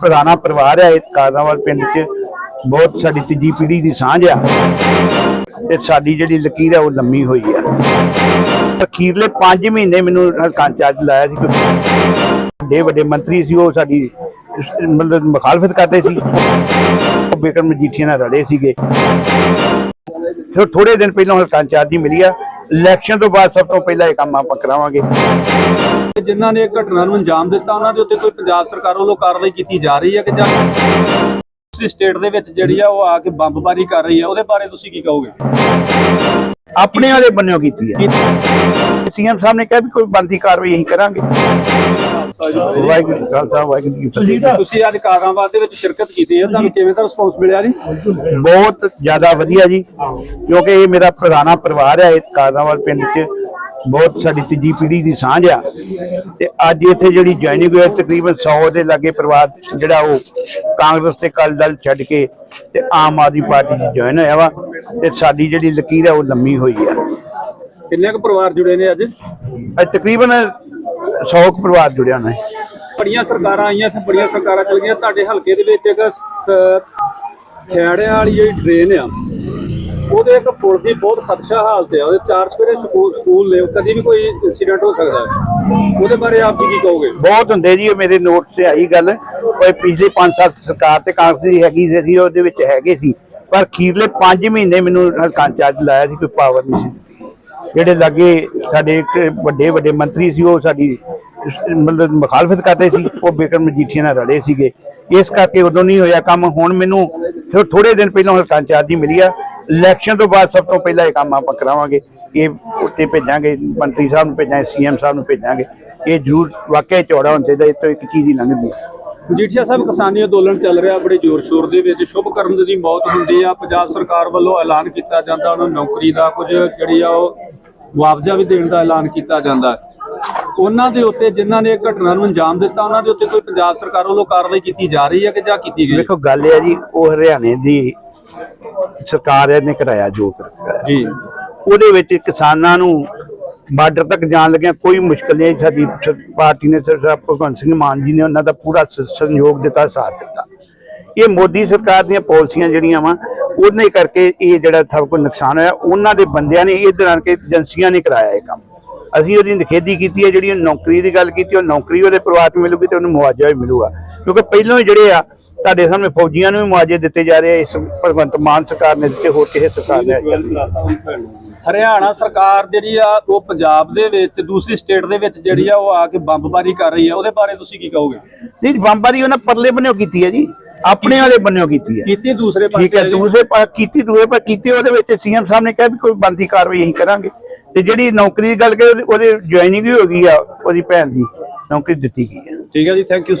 ਪੁਰਾਣਾ ਪਰਿਵਾਰ ਹੈ, ਇਹ ਕਾਦਾਵਾਲ ਪਿੰਡ 'ਚ। ਬਹੁਤ ਸਾਡੀ ਤੀਜੀ ਪੀੜ੍ਹੀ ਦੀ ਸਾਂਝ ਆ। ਤੇ ਸਾਡੀ ਜਿਹੜੀ ਲਕੀਰ ਹੈ ਉਹ ਲੰਮੀ ਹੋਈ ਆ। ਅਖੀਰਲੇ 5 ਮਹੀਨੇ ਮੈਨੂੰ ਹਲਕਾਂ ਚਾਰਜ ਲਾਇਆ ਸੀ ਵੱਡੇ ਵੱਡੇ ਮੰਤਰੀ ਸੀ, ਉਹ ਸਾਡੀ ਮਤਲਬ ਮੁਖਾਲਫਤ ਕਰਦੇ ਸੀ। ਉਹ ਬੇਕਰ ਮਜੀਠੀਆ ਨਾਲ ਰਲੇ ਸੀਗੇ। ਥੋੜੇ ਦਿਨ ਪਹਿਲਾਂ ਹਲਕਾਂ ਚਾਰਜ ਹੀ ਮਿਲੀ ਆ ਇਲੈਕਸ਼ਨ ਤੋਂ ਬਾਅਦ ਸਭ ਤੋਂ ਪਹਿਲਾਂ ਇਹ ਕੰਮ ਆਪਾਂ ਕਰਾਵਾਂਗੇ। ਤੇ ਜਿਨ੍ਹਾਂ ਨੇ ਇਹ ਘਟਨਾ ਨੂੰ ਅੰਜਾਮ ਦਿੱਤਾ, ਉਹਨਾਂ ਦੇ ਉੱਤੇ ਕੋਈ ਪੰਜਾਬ ਸਰਕਾਰ ਵੱਲੋਂ ਕਾਰਵਾਈ ਕੀਤੀ ਜਾ ਰਹੀ ਹੈ ਕਿ ਜਾਂ ਸਟੇਟ ਦੇ ਵਿੱਚ ਜਿਹੜੀ ਆ ਉਹ ਆ ਕੇ ਬੰਬਬਾਰੀ ਕਰ ਰਹੀ ਹੈ ਉਹਦੇ ਬਾਰੇ ਤੁਸੀਂ ਕੀ ਕਹੋਗੇ? ਆਪਣੇ ਵਾਲੇ ਬੰਨਿਓ ਕੀਤੀ ਹੈ। ਸੀਐਮ ਸਾਹਿਬ ਨੇ ਕਿਹਾ ਵੀ ਕੋਈ ਬੰਦੀ ਕਾਰਵਾਈ ਅਸੀਂ ਕਰਾਂਗੇ। ਵਾਹਿਗੁਰੂ ਜੀ ਕਾ ਖਾਲਸਾ ਵਾਹਿਗੁਰੂ ਜੀ ਕੀ ਫਤਿਹ। ਤੁਸੀਂ ਅੱਜ ਕਾਰਾਂਵਾਦ ਦੇ ਵਿੱਚ ਸ਼ਿਰਕਤ ਕੀਤੀ ਹੈ ਤੁਹਾਨੂੰ ਕਿਵੇਂ ਦਾ ਰਿਸਪੌਂਸ ਮਿਲਿਆ ਜੀ? ਬਹੁਤ ਜ਼ਿਆਦਾ ਵਧੀਆ ਜੀ ਕਿਉਂਕਿ ਇਹ ਮੇਰਾ ਪੁਰਾਣਾ ਪਰਿਵਾਰ ਹੈ ਇਹ ਕਾਦਾਵਾਲ ਪਿੰਡ 'ਚ। ਬਹੁਤ ਸਾਡੀ ਤੀਜੀ ਪੀੜ੍ਹੀ ਦੀ ਸਾਂਝ ਆ। ਤੇ ਅੱਜ ਇੱਥੇ ਜਿਹੜੀ ਜੁਆਇਨਿੰਗ ਹੋਈ ਤਕਰੀਬਨ 100 ਦੇ ਲਾਗੇ ਪਰਿਵਾਰ ਜਿਹੜਾ ਉਹ ਕਾਂਗਰਸ ਤੇ ਅਕਾਲੀ ਦਲ ਛੱਡ ਕੇ ਤੇ ਆਮ ਆਦਮੀ ਪਾਰਟੀ 'ਚ ਜੁਆਇਨ ਹੋਇਆ ਵਾ ਤੇ ਸਾਡੀ ਜਿਹੜੀ ਲਕੀਰ ਹੈ ਉਹ ਲੰਮੀ ਹੋਈ ਆ। ਕਿੰਨੇ ਕੁ ਪਰਿਵਾਰ ਜੁੜੇ ਨੇ ਅੱਜ? ਅੱਜ ਤਕਰੀਬਨ 100 ਕੁ ਪਰਿਵਾਰ ਜੁੜਿਆ ਹੈ ਬੜੀਆਂ ਸਰਕਾਰਾਂ ਆਈਆਂ ਤੇ ਬੜੀਆਂ ਸਰਕਾਰਾਂ ਚਲ ਗਈਆਂ। ਤੁਹਾਡੇ ਹਲਕੇ ਦੇ ਵਿੱਚ ਇੱਕ ਅਹ, ਖਿਆੜਿਆਂ ਵਾਲੀ ਜਿਹੜੀ ਡਰੇਨ ਆ ਉਹਦੇ ਇੱਕ ਪੁਲ ਦੀ ਬਹੁਤ ਖਦਸ਼ਾ ਹਾਲਤ ਹੈ ਉਹਦੇ ਚਾਰ ਸਵੇਰੇ ਸਕੂਲ ਨੇ, ਕਦੀ ਵੀ ਕੋਈ ਇਨਸੀਡੈਂਟ ਹੋ ਸਕਦਾ ਹੈ। ਉਹਦੇ ਬਾਰੇ ਆਪ ਜੀ ਕੀ ਕਹੋਗੇ? ਬਹੁਤ ਹੁੰਦੇ ਜੀ, ਇਹ ਮੇਰੇ ਨੋਟ ਤੇ ਆਈ ਗੱਲ। ਕੋਈ ਪਿਛਲੇ 5 ਸਾਲ ਸਰਕਾਰ ਤੇ ਕਾਂਗਰਸ ਦੀ ਹੈਗੀ ਸੀ ਉਹਦੇ ਵਿੱਚ ਹੈਗੇ ਸੀ। ਪਰ ਅਖੀਰਲੇ 5 ਮਹੀਨੇ ਮੈਨੂੰ ਹਲਕਾਂ ਚਾਰਜ ਲਾਇਆ ਸੀ, ਕੋਈ ਪਾਵਰ ਨਹੀਂ ਸੀ। ਜਿਹੜੇ ਲੱਗੇ ਸਾਡੇ ਵੱਡੇ ਵੱਡੇ ਮੰਤਰੀ ਸੀ, ਉਹ ਸਾਡੀ ਮਤਲਬ ਮੁਖਾਲਫਤ ਕਰਦੇ ਸੀ। ਉਹ ਬੇਕਰ ਮਜੀਠੀਆ ਨਾਲ ਰਲੇ ਸੀਗੇ। ਇਸ ਕਰਕੇ ਉਦੋਂ ਨਹੀਂ ਹੋਇਆ ਕੰਮ। ਹੁਣ ਮੈਨੂੰ ਥੋੜੇ ਦਿਨ ਪਹਿਲਾਂ ਹਲਕਾਂ ਚਾਰਜ ਹੀ ਮਿਲੀ ਆ ਇਲੈਕਸ਼ਨ ਤੋਂ ਬਾਅਦ ਸਭ ਤੋਂ ਪਹਿਲਾਂ ਇਹ ਕੰਮ ਆਪਾਂ ਕਰਾਵਾਂਗੇ ਇਹ ਉੱਤੇ ਭੇਜਾਂਗੇ ਮੰਤਰੀ ਸਾਹਿਬ ਨੂੰ ਭੇਜਾਂਗੇ ਸੀਐਮ ਸਾਹਿਬ ਨੂੰ ਭੇਜਾਂਗੇ। ਇਹ ਜ਼ਰੂਰ ਵਾਕਿਆ ਚੌੜਾ ਹੋਣਾ ਚਾਹੀਦਾ ਇਹ ਤੋਂ ਇੱਕ ਚੀਜ਼ ਹੀ ਲੰਘਦੀ ਹੈ। ਮਜੀਠੀਆ ਸਾਹਿਬ ਕਿਸਾਨੀ ਅੰਦੋਲਨ ਚੱਲ ਰਿਹਾ ਬੜੇ ਜ਼ੋਰ ਸ਼ੋਰ ਦੇ ਵਿੱਚ। ਸ਼ੁਭ ਕਰਨ ਦੀ ਮੌਤ ਹੁੰਦੀ ਆ ਪੰਜਾਬ ਸਰਕਾਰ ਵੱਲੋਂ ਐਲਾਨ ਕੀਤਾ ਜਾਂਦਾ ਉਹਨਾਂ ਨੂੰ ਨੌਕਰੀ ਦਾ ਕੁਝ ਜਿਹੜੀ ਆ ਉਹ ਮੁਆਵਜ਼ਾ ਵੀ ਦੇਣ ਦਾ ਐਲਾਨ ਕੀਤਾ ਜਾਂਦਾ। ਉਹਨਾਂ ਦੇ ਉੱਤੇ ਜਿਨ੍ਹਾਂ ਨੇ ਇਹ ਘਟਨਾ ਨੂੰ ਅੰਜਾਮ ਦਿੱਤਾ ਉਹਨਾਂ ਦੇ ਉੱਤੇ ਕੋਈ ਪੰਜਾਬ ਸਰਕਾਰ ਵੱਲੋਂ ਕਾਰਵਾਈ ਕੀਤੀ ਜਾ ਰਹੀ ਹੈ ਕਿ ਜਾਂ ਕੀਤੀ ਗਈ? ਵੇਖੋ ਗੱਲ ਇਹ ਹੈ ਜੀ ਉਹ ਹਰਿਆਣੇ ਦੀ ਸਰਕਾਰ ਨੇ ਕਰਾਇਆ ਜੋ ਕਰਾਇਆ। ਜੀ। ਉਹਦੇ ਵਿੱਚ ਕਿਸਾਨਾਂ ਨੂੰ ਬਾਰਡਰ ਤੱਕ ਜਾਣ ਲੱਗਿਆ ਕੋਈ ਮੁਸ਼ਕਲ ਨਹੀਂ। ਸਾਡੀ ਪਾਰਟੀ ਨੇ ਸਰਦਾਰ ਭਗਵੰਤ ਸਿੰਘ ਮਾਨ ਜੀ ਨੇ ਉਹਨਾਂ ਦਾ ਪੂਰਾ ਸਹਿਯੋਗ ਦਿੱਤਾ ਸਾਥ ਦਿੱਤਾ। ਇਹ ਮੋਦੀ ਸਰਕਾਰ ਦੀਆਂ ਪਾਲਿਸੀਆਂ ਜਿਹੜੀਆਂ ਵਾ ਉਹਨੇ ਕਰਕੇ ਇਹ ਜਿਹੜਾ ਸਭ ਕੁਝ ਨੁਕਸਾਨ ਹੋਇਆ। ਉਹਨਾਂ ਦੇ ਬੰਦਿਆਂ ਨੇ ਇਧਰ ਆਣ ਕੇ ਏਜੰਸੀਆਂ ਨੇ ਕਰਾਇਆ ਇਹ ਕੰਮ। ਅਸੀਂ ਉਹਦੀ ਨਿਖੇਧੀ ਕੀਤੀ ਹੈ ਜਿਹੜੀ ਨੌਕਰੀ ਦੀ ਗੱਲ ਕੀਤੀ ਉਹ ਨੌਕਰੀ ਉਹਦੇ ਪਰਿਵਾਰ ਨੂੰ ਮਿਲੂਗੀ ਤੇ ਉਹਨੂੰ ਮੁਆਵਜ਼ਾ ਵੀ ਮਿਲੂਗਾ। ਕਿਉਂਕਿ ਪਹਿਲਾਂ ਹੀ ਜਿਹੜੇ ਆ ਤੁਹਾਡੇ ਸਾਹਮਣੇ ਫੌਜੀਆਂ ਨੂੰ ਵੀ ਮੁਆਵਜ਼ੇ ਦਿੱਤੇ ਜਾ ਰਹੇ ਆ ਇਸ ਭਗਵੰਤ ਮਾਨ ਸਰਕਾਰ ਨੇ ਦਿੱਤੇ ਹੋਰ ਕਿਸੇ ਸਰਕਾਰ ਨੇ ਅੱਜ। ਹਰਿਆਣਾ ਸਰਕਾਰ ਜਿਹੜੀ ਆ ਉਹ ਪੰਜਾਬ ਦੇ ਵਿੱਚ ਦੂਸਰੀ ਸਟੇਟ ਦੇ ਵਿੱਚ ਜਿਹੜੀ ਆ ਉਹ ਆ ਕੇ ਬੰਬਬਾਰੀ ਕਰ ਰਹੀ ਹੈ ਉਹਦੇ ਬਾਰੇ ਤੁਸੀਂ ਕੀ ਕਹੋਗੇ? ਨਹੀਂ ਬੰਬਾਰੀ ਉਹਨਾਂ ਪਰਲੇ ਬੰਨਿਓ ਕੀਤੀ ਹੈ ਜੀ। ਆਪਣੇ ਵਾਲੇ ਬੰਨਿਓ ਕੀਤੀ ਹੈ। ਕੀਤੀ ਦੂਸਰੇ ਠੀਕ ਹੈ ਪਾਸੇ ਦੂਸਰੇ ਪਾਸ ਕੀਤੀ ਦੂਸਰੇ ਪਾਸ ਕੀਤੀ ਉਹਦੇ ਵਿੱਚ ਸੀਐਮ ਸਾਹਿਬ ਨੇ ਕਿਹਾ ਵੀ ਕੋਈ ਬੰਦੀ ਕਾਰਵਾਈ ਅਸੀਂ ਕਰਾਂਗੇ। ਤੇ ਜਿਹੜੀ ਨੌਕਰੀ ਦੀ ਗੱਲ ਕਰੇ ਉਹਦੇ ਜੁਆਇਨਿੰਗ ਵੀ ਹੋ ਗਈ ਆ ਉਹਦੀ ਭੈਣ ਦੀ। ਨੌਕਰੀ ਦਿੱਤੀ ਗਈ ਹੈ। ਠੀਕ ਹੈ ਜੀ ਥੈਂਕ ਯੂ